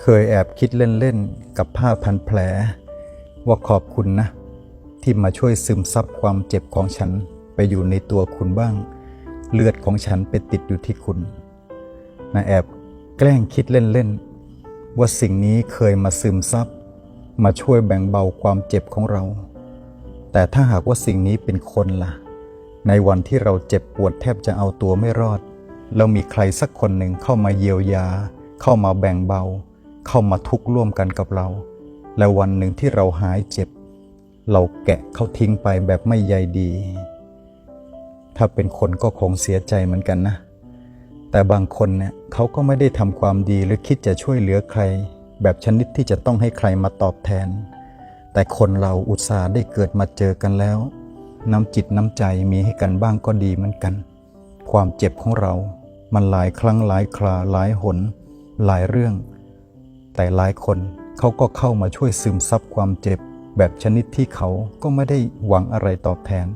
เคยแอบคิดเล่นๆ กับผ้าพันแผล ว่าขอบคุณนะ ที่มาช่วยซึมซับความเจ็บของฉันไปอยู่ในตัวคุณบ้าง เลือดของฉันไปติดอยู่ที่คุณนะแอบแกล้งคิดเล่นๆ ว่าสิ่งนี้เคยมาซึมซับมาช่วยแบ่งเบาความเจ็บของเรา แต่ถ้าหากว่าสิ่งนี้เป็นคนล่ะ ในวันที่เราเจ็บปวดแทบจะเอาตัวไม่รอดแล้วมีใครสักคนหนึ่งเข้ามาเยียวยา เข้ามาแบ่งเบา เข้ามาทุกข์ร่วมกันกับเรา และวันหนึ่งที่เราหายเจ็บ เราแกะเขาทิ้งไปแบบไม่ใยดี ถ้าเป็นคนก็คงเสียใจเหมือนกันนะ แต่บางคนเนี่ยเขาก็ไม่ได้ทำความดีหรือคิดจะช่วยเหลือใคร แบบชนิดที่จะต้องให้ใครมาตอบแทน แต่คนเราอุตส่าห์ได้เกิดมาเจอกันแล้ว น้ำจิตน้ำใจมีให้กันบ้างก็ดีเหมือนกัน ความเจ็บของเรามันหลายครั้งหลายคราหลายหน หลายเรื่อง แต่หลายคนเขาก็เข้ามาช่วยซึมซับความเจ็บ แบบชนิดที่เขาก็ไม่ได้หวังอะไรตอบแทน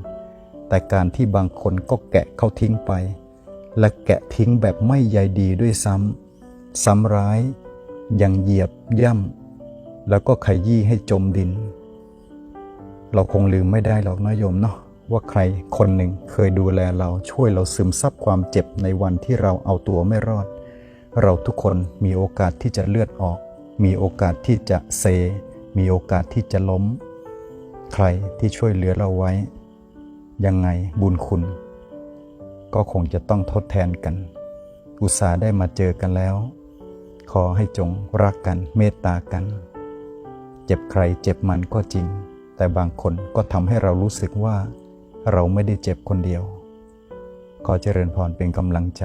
แต่การที่บางคนก็แกะเขาทิ้งไป และแกะทิ้งแบบไม่ใยดีด้วยซ้ำซ้ำร้ายยังเหยียบย่ำแล้วก็ขยี้ให้จมดิน เราคงลืมไม่ได้หรอกนะโยมเนาะว่าใครคนหนึ่งเคยดูแลเราช่วยเราซึมซับความเจ็บในวันที่เราเอาตัวไม่รอด เราทุกคนมีโอกาสที่จะเลือดออก มีโอกาสที่จะเซ มีโอกาสที่จะล้ม ใครที่ช่วยเหลือเราไว้ ยังไงบุญคุณ ก็คงจะต้องทดแทนกัน อุตส่าห์ได้มาเจอกันแล้ว ขอให้จงรักกันเมตตากัน เจ็บใครเจ็บมันก็จริง แต่บางคนก็ทำให้เรารู้สึกว่า เราไม่ได้เจ็บคนเดียว ขอเจริญพรเป็นกำลังใจ